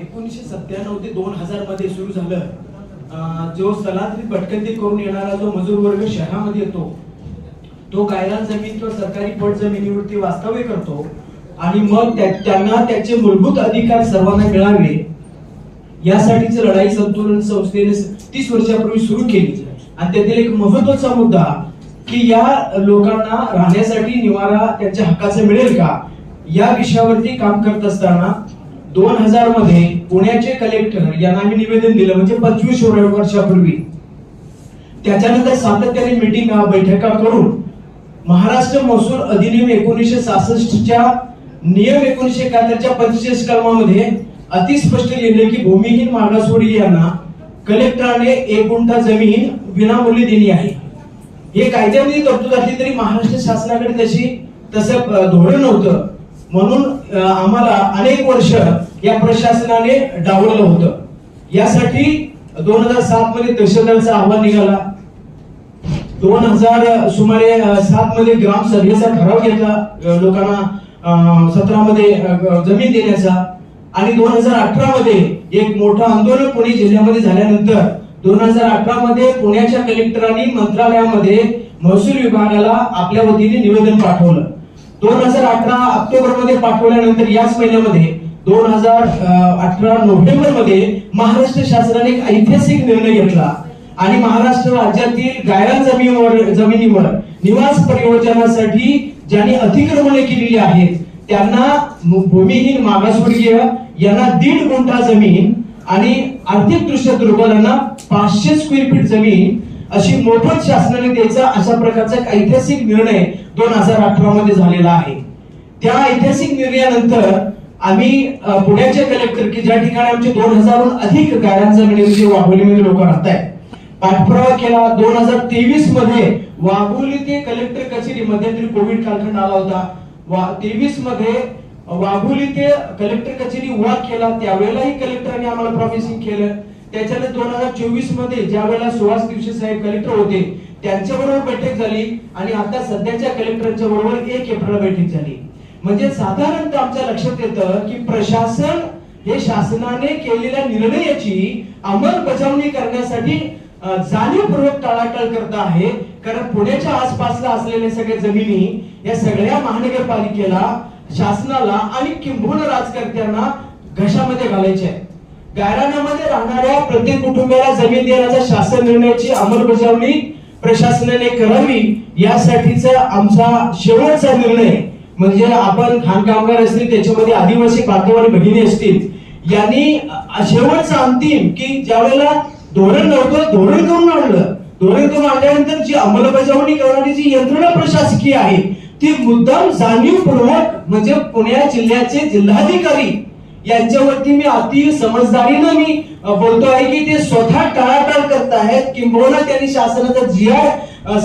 एकोणीसशे सत्त्याण्णव ते दोन हजारमध्ये सुरू झालं. जो स्थलांतरित भटकंती करून येणारा जो मजूर वर्ग शहरामध्ये येतो तो कायदा जमीन किंवा सरकारी पट जमिनीवरती वास्तव्य करतो आणि मग त्यांना त्याचे मूलभूत अधिकार सर्वांना मिळावे यासाठीच लढाई संतुलन संस्थेने तीस वर्षापूर्वी सुरू केली. आणि त्यातील एक महत्त्वाचा मुद्दा की या लोकांना राहण्यासाठी निवारा त्यांच्या हक्काचा मिळेल का? या विषयावरती काम करत असताना दोन हजारमध्ये पुण्याचे कलेक्टर यांना आम्ही निवेदन दिलं म्हणजे पंचवीस वर्षापूर्वी. त्याच्यानंतर सातत्याने मिटिंग बैठका करून महाराष्ट्र महसूल अधिनियम एकोणीसशे सहासष्टच्या नियम एकोणीसशे एकाहत्तरच्या पंचेचाळीस कलमामध्ये अतिस्पष्ट लिहिले की भूमिहीन मागासवर्गीय यांना कलेक्टराने एक गुंठा जमीन विनामूल्य दिली आहे. हे कायद्यामध्ये तरतूद असली तरी महाराष्ट्र शासनाकडे तशी तसं धोरण नव्हतं. म्हणून आम्हाला अनेक वर्ष या प्रशासनाने डावललं होतं. यासाठी दोन हजार सात मध्ये तहसीलदारचा अहवाल निघाला. दोन हजार सुमारे सात मध्ये ग्रामसभेचा ठराव घेतला. लोकांना सतरा मध्ये जमीन देण्याचा. आणि दोन हजार अठरा मध्ये एक मोठं आंदोलन पुणे जिल्ह्यामध्ये झाल्यानंतर दोन हजार अठरा मध्ये पुण्याच्या कलेक्टरांनी मंत्रालयामध्ये महसूल विभागाला आपल्या वतीने निवेदन पाठवलं. दोन हजार अठरा ऑक्टोबरमध्ये पाठवल्यानंतर याच महिन्यामध्ये दोन हजार अठरा नोव्हेंबरमध्ये महाराष्ट्र शासनाने एक ऐतिहासिक निर्णय घेतला. आणि महाराष्ट्र राज्यातील गायरान जमिनीवर जमिनीवर निवास परियोजनासाठी ज्यांनी अतिक्रमणे केलेली आहेत त्यांना भूमिहीन मागासवर्गीय यांना दीड गुंठा जमीन आणि आर्थिक दृष्ट्या दुर्बलांना पाचशे स्क्वेअर फीट जमीन अशी मोफत शासनाने द्यायचा अशा प्रकारचा एक ऐतिहासिक निर्णय दोन हजार अठरा मध्ये झालेला आहे. त्या ऐतिहासिक निर्णयानंतर आम्ही पुण्याचे कलेक्टर की ज्या ठिकाणी आमचे दोन हजारहून अधिक गायरान जमिनीमध्ये वाघोलीमध्ये लोक राहत आहेत पाठपुरावा केला. दोन हजार तेवीसमध्ये वाघोली ते कलेक्टर कचेरी मध्यंतरी कोविड कालखंड आला होता. वा तेवीसमध्ये वाघोली ते कलेक्टर कचेरी वॉक केला. त्यावेळेलाही कलेक्टरांनी आम्हाला प्रॉमिसिंग केलं. त्याच्यानंतर दोन हजार चोवीसमध्ये ज्या वेळेला सुहास दिवशी साहेब कलेक्टर होते त्यांच्याबरोबर बैठक झाली आणि आता सध्याच्या कलेक्टरच्या बरोबर एक एप्रिल बैठक झाली. म्हणजे साधारणतः आमच्या लक्षात येतं की प्रशासन हे शासनाने केलेल्या निर्णयाची अंमलबजावणी करण्यासाठी जाणीवपूर्वक टाळाटाळ करत आहे. कारण पुण्याच्या आसपासला असलेल्या सगळ्या जमिनी या सगळ्या महानगरपालिकेला शासनाला आणि किंबहुना राजकर्त्यांना घशामध्ये घालायचे आहे गायरानामध्ये राहणाऱ्या प्रत्येक कुटुंबाला जमीन देण्याचा शासन निर्णयाची अंमलबजावणी प्रशासनाने करावी यासाठीचा आमचा शेवटचा निर्णय. म्हणजे आपण खाण कामगार असतील त्याच्यामध्ये आदिवासी बांधवानी भगिनी असतील यांनी शेवटचा अंतिम की ज्यावेळेला धोरण नव्हतं धोरण करून आणलं. धोरण करून आणल्यानंतर जी अंमलबजावणी करणारी जी यंत्रणा प्रशासकीय आहे ती मुद्दाम जाणीवपूर्वक म्हणजे पुणे जिल्ह्याचे जिल्हाधिकारी यांच्यावरती मी अति समजदारीनं मी बोलतो आहे की ते स्वतः टाळाटाळ करत आहेत. किंबहुना त्यांनी शासनाचा जी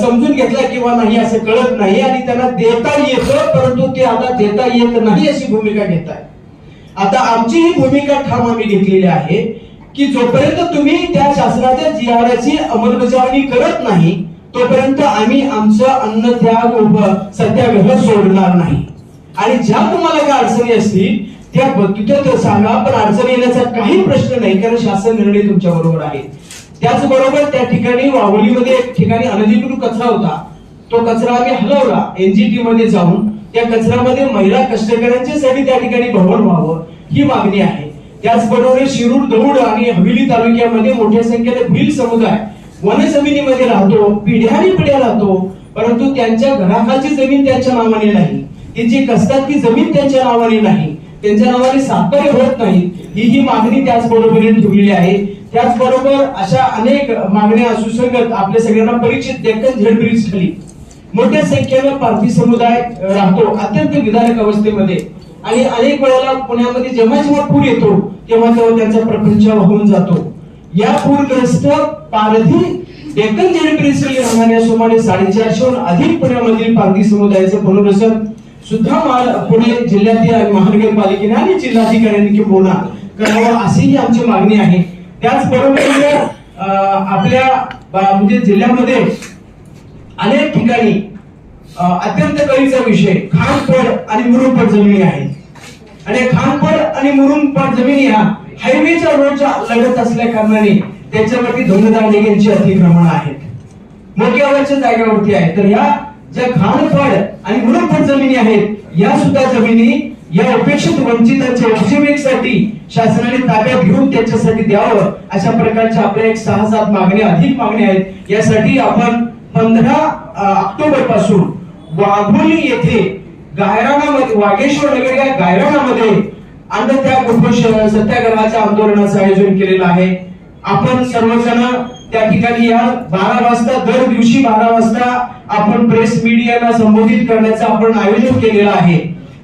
समजून घेतला किंवा नाही असं कळत नाही आणि त्यांना देता येतं परंतु ते आता देता येत नाही अशी भूमिका घेत आहे आता आमची ही भूमिका ठाम आम्ही घेतलेली आहे की जोपर्यंत तुम्ही त्या शासनाच्या जी अंमलबजावणी करत नाही तोपर्यंत आम्ही आमचं अन्न त्याग उप- सत्याग्रह सोडणार नाही. आणि ज्या तुम्हाला काय अडचणी असतील त्या ब- तर सांगा पण अडचण येण्याचा काही प्रश्न नाही कारण शासन निर्णय तुमच्या बरोबर आहे. त्याचबरोबर त्या ठिकाणी वावलीमध्ये एक ठिकाणी अनधिकृत कचरा होता. तो कचरा आम्ही हलवला. एनजीटी मध्ये जाऊन त्या कचऱ्यामध्ये महिला कष्टकऱ्यांच्यासाठी त्या ठिकाणी भवन व्हावं ही मागणी आहे. त्याचबरोबर शिरूर दौड आणि हवेली तालुक्यामध्ये मोठ्या संख्येने भिल समुदाय वन जमिनीमध्ये राहतो पिढ्याने पिढ्या राहतो परंतु त्यांच्या घराखाची जमीन त्यांच्या नावाने नाही. त्यांची जी कसतात ती जमीन त्यांच्या नावाने नाही. त्यांच्या नावाने सातबारे होत नाही. ही ही मागणी त्याचबरोबरीने ठेवलेली आहे. त्याचबरोबर अशा अनेक मागण्या असू शकत आपल्या सगळ्यांना परिचित डेक्कन झेड ब्रिज खाली मोठ्या संख्येनं पारधी समुदाय राहतो अत्यंत विधारक अवस्थेमध्ये. आणि अनेक वेळेला पुण्यामध्ये जेव्हा जेव्हा पूर येतो तेव्हा तेव्हा त्यांचा प्रपंच वाहून जातो. या पूरग्रस्त पारधी डेक्कन झेड ब्रिज राहणाऱ्या सुमारे साडेचारशेहून अधिक पुण्यामधील पारधी समुदायाचं पुनर्वसन सुद्धा पुणे जिल्ह्यातील महानगरपालिकेने आणि जिल्हाधिकाऱ्यांनी किंबहुना करावं अशी ही आमची मागणी आहे. त्याचबरोबर म्हणजे, आपल्या म्हणजे जिल्ह्यामध्ये अनेक ठिकाणी अत्यंत कळीचा विषय खानपड आणि मुरुमपड जमिनी आहे आणि खानपड आणि मुरुमपड जमिनी ह्या हायवेच्या रोडच्या लगत असल्या कारणाने त्याच्यावरती धोंडदांडे यांची अतिक्रमण आहेत. मोक्यावरच्या जागेवरती आहे. तर ह्या ज्या खानपड आणि मुरुमपड जमिनी आहेत या सुद्धा जमिनी या उपेक्षित वंचितांच्या उपजीविकेसाठी शासनाने ताब्यात घेऊन त्याच्यासाठी द्यावं अशा प्रकारच्या आपल्या एक सहा सात मागण्या अधिक मागण्या आहेत. यासाठी आपण पंधरा ऑक्टोबरपासून वाघोली येथे गायरानामध्ये वागेश्वर नगर या गायरानामध्ये त्या उपोषण सत्याग्रहाच्या आंदोलनाचं आयोजन केलेलं आहे. आपण सर्वजण त्या ठिकाणी या बारा वाजता दर दिवशी बारा वाजता आपण प्रेस मीडियाला संबोधित करण्याचं आपण आयोजन केलेलं आहे.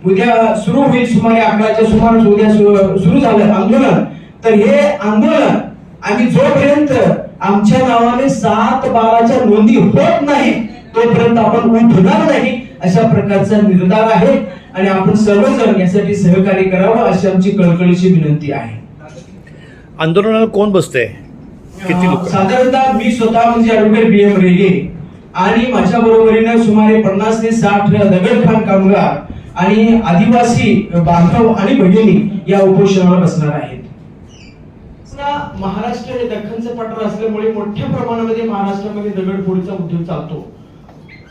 उद्या सुरू होईल सुमारे अकराच्या सुमारास उद्या सुरू झालं आंदोलन. तर हे आंदोलन आम्ही जोपर्यंत आमच्या नावाने सात बाराच्या नोंदी होत नाही तोपर्यंत आपण उठणार नाही अशा प्रकारचा निर्धार आहे. आणि आपण सर्वजण यासाठी सहकार्य करावं अशी आमची कळकळीची विनंती आहे. आंदोलनाला कोण बसतंय? किती लोक? साधारणतः मी स्वतः म्हणजे ऍडव्होकेट बी एम रेगे आणि माझ्या बरोबरीनं सुमारे पन्नास ते साठ दगडखान कामगार आणि आदिवासी बांधव आणि भगिनी या उपोषणाला बसणार आहेत. महाराष्ट्र हे दख्खनचं पठार असल्यामुळे मोठ्या प्रमाणामध्ये महाराष्ट्रामध्ये दगडफोडीचा उद्योग चालतो.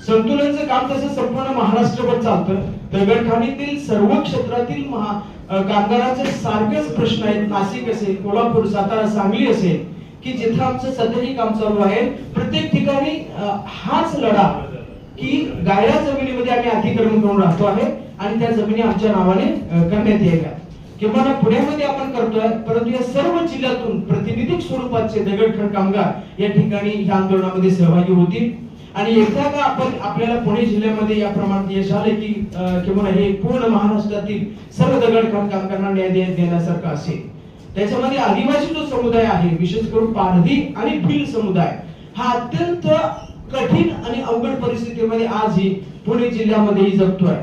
संतुलनचं काम तसं संपूर्ण महाराष्ट्रभर चालतं. दगडखाणीतील सर्व क्षेत्रातील महा कामगारांचे सारखेच प्रश्न आहेत. नाशिक असेल कोल्हापूर सातारा सांगली असेल. की जिथं आमचं सध्याही काम चालू आहे प्रत्येक ठिकाणी हाच लढा की गायरा जमिनीमध्ये आम्ही अतिक्रमण करून राहतो आहे आणि त्या जमिनी आमच्या नावाने करण्यात याव्या किंवा पुण्यामध्ये आपण करतोय परंतु या सर्व जिल्ह्यातून प्रतिनिधिक स्वरूपाचे दगडखंड कामगार या ठिकाणी ह्या आंदोलनामध्ये सहभागी होतील. आणि एकदा का आपण आपल्याला पुणे जिल्ह्यामध्ये या प्रमाणात यश आले की किंवा हे पूर्ण महाराष्ट्रातील सर्व दगडखंड कामगारांना न्याय देण्यासारखं असेल त्याच्यामध्ये आदिवासी जो समुदाय आहे विशेष करून पारधी आणि भिल समुदाय हा अत्यंत कठीण आणि अवघड परिस्थितीमध्ये आजही पुणे जिल्ह्यामध्येही जगतोय.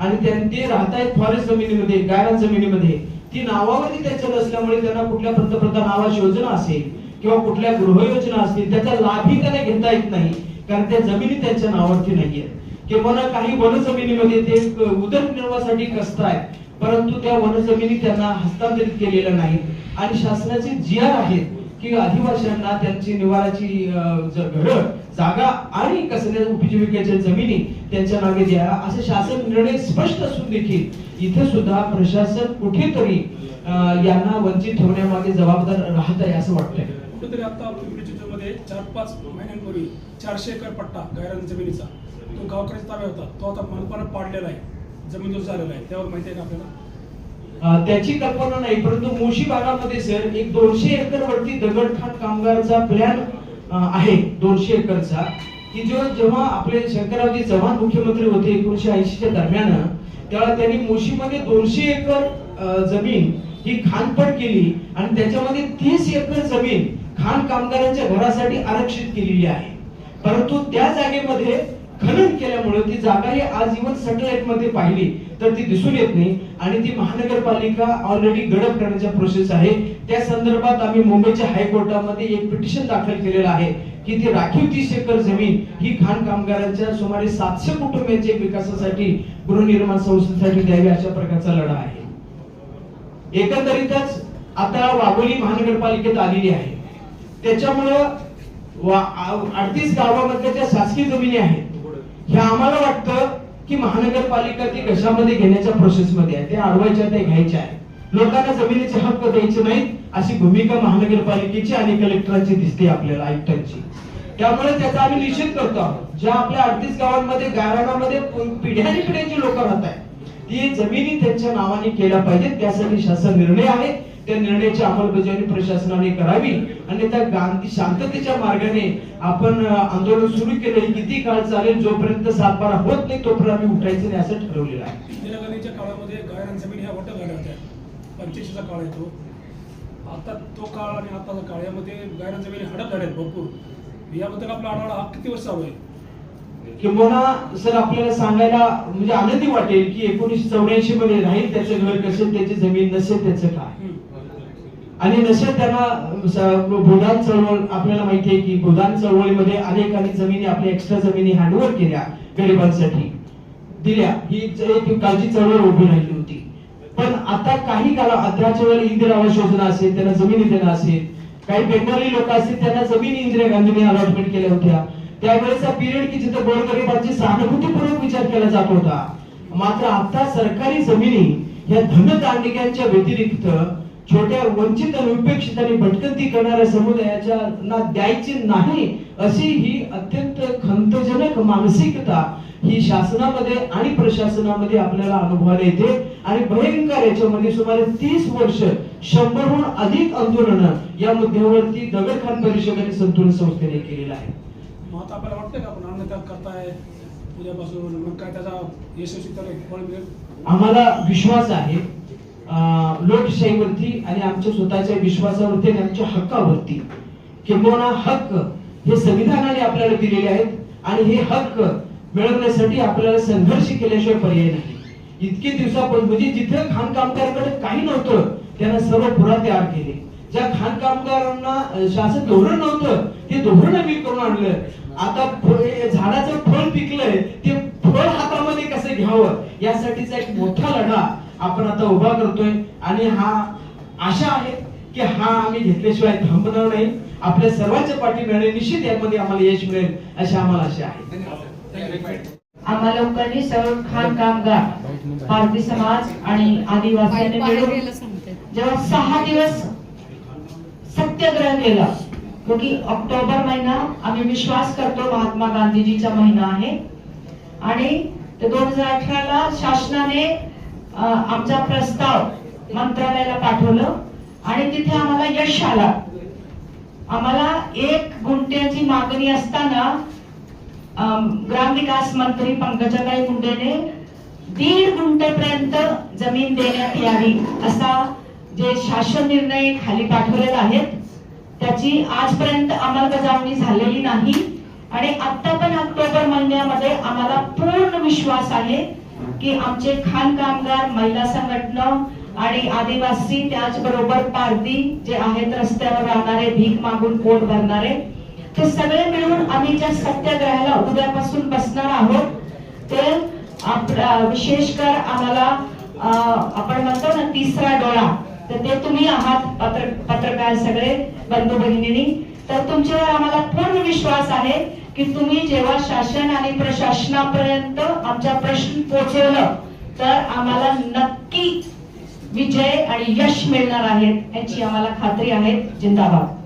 आणि ते राहत आहेत फॉरेस्ट जमिनीमध्ये गायरान जमिनीमध्ये. ती नावावरती त्यांच्या नसल्यामुळे त्यांना कुठल्या पंतप्रधान आवास योजना असेल किंवा कुठल्या गृहयोजना असतील त्याचा लाभही त्यांना घेता येत नाही कारण त्या जमिनी त्यांच्या नावावरती नाहीये किंवा काही वन जमिनीमध्ये ते उदरनिर्वाहासाठी कष्ट आहेत परंतु त्या वन जमिनी त्यांना हस्तांतरित केलेल्या नाहीत. आणि शासनाचे जी आर आहेत की आदिवासींना त्यांची निवाराची अं, घरं जागा आणि कसल्या उपजीविकेच्या जमिनी त्यांच्या नावे द्या असे शासन निर्णय स्पष्ट असून देखील इथे सुद्धा प्रशासन कुठेतरी यांना वंचित ठेवण्यामागे जबाबदार राहत आहे असं वाटतंय. कुठेतरी आता पिंपरी चिंचवडमध्ये चार पाच महिन्यांपूर्वी चारशे एकर पट्टा गायरान जमिनीचा. तो गावकऱ्याचा ताब्या होता. तो आता मनपानं पाडलेला आहे. जमीन झालेला आहे. त्यावर माहिती आहे का आपल्याला? त्याची कल्पना नाही परंतु मोशी भागामध्ये सर एक दोनशे एकर वरती दगडखाण कामगारचा प्लॅन आहे. दोनशे एकरचा. की जो जेव्हा आपले शंकररावजी चव्हाण मुख्यमंत्री होते एकोणीशे ऐंशीच्या दरम्यान तेव्हा त्यांनी मोशीमध्ये दोनशे एकर जमीन ही खानपट केली आणि त्याच्यामध्ये तीस एकर जमीन खाण कामगारांच्या घरासाठी आरक्षित केलेली आहे. परंतु त्या जागेमध्ये खनन केल्यामुळे ती जागा ही आजीवन सॅटेलाइटमध्ये पाहिली तर ती दिसून येत नाही. आणि ती महानगरपालिका ऑलरेडी गडप करण्याच्या प्रोसेस आहे. त्या संदर्भात आम्ही मुंबईच्या हायकोर्टामध्ये एक पिटिशन दाखल केलेलं आहे की ती राखीव तीस एकर जमीन ही खाण कामगारांच्या सुमारे सातशे कुटुंबियांच्या विकासासाठी गृहनिर्माण संस्थेसाठी द्यावी अशा प्रकारचा लढा आहे. एकंदरीतच आता वाघोली महानगरपालिकेत आलेली आहे. त्याच्यामुळं अडतीस गावामधल्या ज्या शासकीय जमिनी आहेत हे आम्हाला वाटतं की महानगरपालिका ती कशामध्ये घेण्याच्या प्रोसेस मध्ये आहे? ते अडवायच्या ते घ्यायच्या आहे. लोकांना जमिनीचे हक्क द्यायचे नाहीत अशी भूमिका महानगरपालिकेची आणि कलेक्टरांची दिसते आपल्याला आयुक्तांची. त्यामुळे त्याचा आम्ही निषेध करतो आहोत. ज्या आपल्या अडतीस गावांमध्ये गाराणामध्ये पिढ्यानी पिढ्यांची लोक राहत आहेत ती जमिनी त्यांच्या नावाने केल्या पाहिजेत त्यासाठी शासन निर्णय आहे. त्या निर्णयाची अंमलबजावणी प्रशासनाने करावी आणि त्या गांधी शांततेच्या मार्गाने आपण आंदोलन सुरू केले. किती काळ चालेल जोपर्यंत सातबारा होत नाही तोपर्यंत आम्ही उठायचं नाही असं ठरवलेलं आहे. इंदिरा गांधीच्या काळामध्ये गायरान जमीन ह्या वट झाल्या होत्या. पंच्याऐंशीचा काळ आहे तो. आता तो काळ आणि आताचा काळ यामध्ये गायरान जमिनी हडप झाल्या आहेत भरपूर. याबद्दल आपला आढावा हा किती वर्ष चालू आहे किंबहुना सर आपल्याला सांगायला म्हणजे आनंदी वाटेल की एकोणीसशे चौऱ्याऐंशी मध्ये राहील त्याचं घर कसेल त्याची जमीन नसेल त्याचं काय. आणि नसेल त्यांना भूदान चळवळ आपल्याला माहिती आहे की भूदान चळवळीमध्ये अनेकांनी जमिनी आपल्या एक्स्ट्रा जमिनी हँडओव्हर केल्या गरिबांसाठी. दिल्या. ही एक काळजी चळवळ उभी राहिली होती. पण आता काही काळा आदराच्या वेळेला इंदिरा आवास योजना असेल त्यांना जमिनी देणं असेल काही बेंगॉली लोक असतील त्यांना जमिनी इंदिरा गांधीने अलॉटमेंट केल्या होत्या. त्यावेळेचा पिरियड की जिथे गोरगरिबांची सहानुभूतीपूर्वक विचार केला जात होता. मात्र आता सरकारी जमिनी या धनदांडग्यांच्या व्यतिरिक्त छोट्या वंचित आणि उपेक्षित आणि भटकंती करणाऱ्या समुदायाच्या ना द्यायची नाही अशी ही अत्यंत खंतजनक मानसिकता ही शासनामध्ये आणि प्रशासनामध्ये आपल्याला अनुभवायला येते. आणि भयंकर याच्यामध्ये सुमारे तीस वर्ष शंभरहून अधिक आंदोलन या मुद्द्यावरती दगडखान परिषद आणि संतुलन संस्थेने केलेलं आहे. मग आपल्याला वाटतं का आपण अन्नत्याग करताय उद्यापासून मग काय त्याचा यशस्वी तर फळ मिळेल? आम्हाला विश्वास आहे लोकशाहीवरती आणि आमच्या स्वतःच्या विश्वासावरती आणि आमच्या हक्कावरती. किंबहुना हक्क हे संविधानाने आपल्याला दिलेले आहेत आणि हे हक्क मिळवण्यासाठी आपल्याला संघर्ष केल्याशिवाय पर्याय नाही. इतके दिवसापर्यंत म्हणजे जिथं खाण कामगारांकडे काही नव्हतं त्यांना सर्व पुरा तयार केले. ज्या खाण कामगारांना शासन धोरण नव्हतं ते धोरण आम्ही करून आणलं. आता झाडाचं फळ पिकलंय ते फळ हातामध्ये कसं घ्यावं? यासाठीचा एक मोठा लढा आपण आता उभा करतोय आणि हा आशा आहे की हा आम्ही घेतल्याशिवाय थांबणार नाही. आपल्या सर्वांच्या पाठीमागे निश्चित यामध्ये आम्हाला यश मिळेल अशी आम्हाला आशा आहे. आम्हा लोकांनी सर्व खाण कामगार पारधी समाज आणि आदिवासींनी मिळून जेव्हा सहा दिवस सत्याग्रह केला क्योंकि ऑक्टोबर महिना आम्ही विश्वास करतो महात्मा गांधीजीचा महिना आहे. आणि ते दोन हजार अठराला शासनाने अं, आमचा प्रस्ताव मंत्रालयाला पाठवलं आणि तिथे आम्हाला यश आला. आम्हाला एक गुंठ्याची मागणी असताना ग्रामविकास मंत्री पंकजाताई मुंडेने दीड गुंठेपर्यंत जमीन देण्यात यावी असा जे शासन निर्णय खाली पाठवलेले आहेत त्याची आजपर्यंत अंमलबजावणी झालेली नाही आणि आता पण ऑक्टोबर महिन्यामध्ये आम्हाला पूर्ण विश्वास आहे की आमचे खाण कामगार महिला संघटना आणि आदिवासी त्याचबरोबर पारधी जे आहेत रस्त्यावर राहणारे भीक मागून पोट भरणारे ते सगळे मिळून आम्ही ज्या सत्याग्रहाला उद्यापासून बसणार आहोत ते आप- अं, विशेषकर आम्हाला आपण म्हणतो ना तिसरा डोळा तर ते तुम्ही आहात पत्र पत्रकार सगळे बंधू भगिनी तर तुमच्यावर आम्हाला पूर्ण विश्वास आहे की तुम्ही जेव्हा शासन आणि प्रशासनापर्यंत आमचा प्रश्न पोहोचवलं तर आम्हाला नक्की विजय आणि यश मिळणार आहेत याची आम्हाला खात्री आहे जिंदाबाद.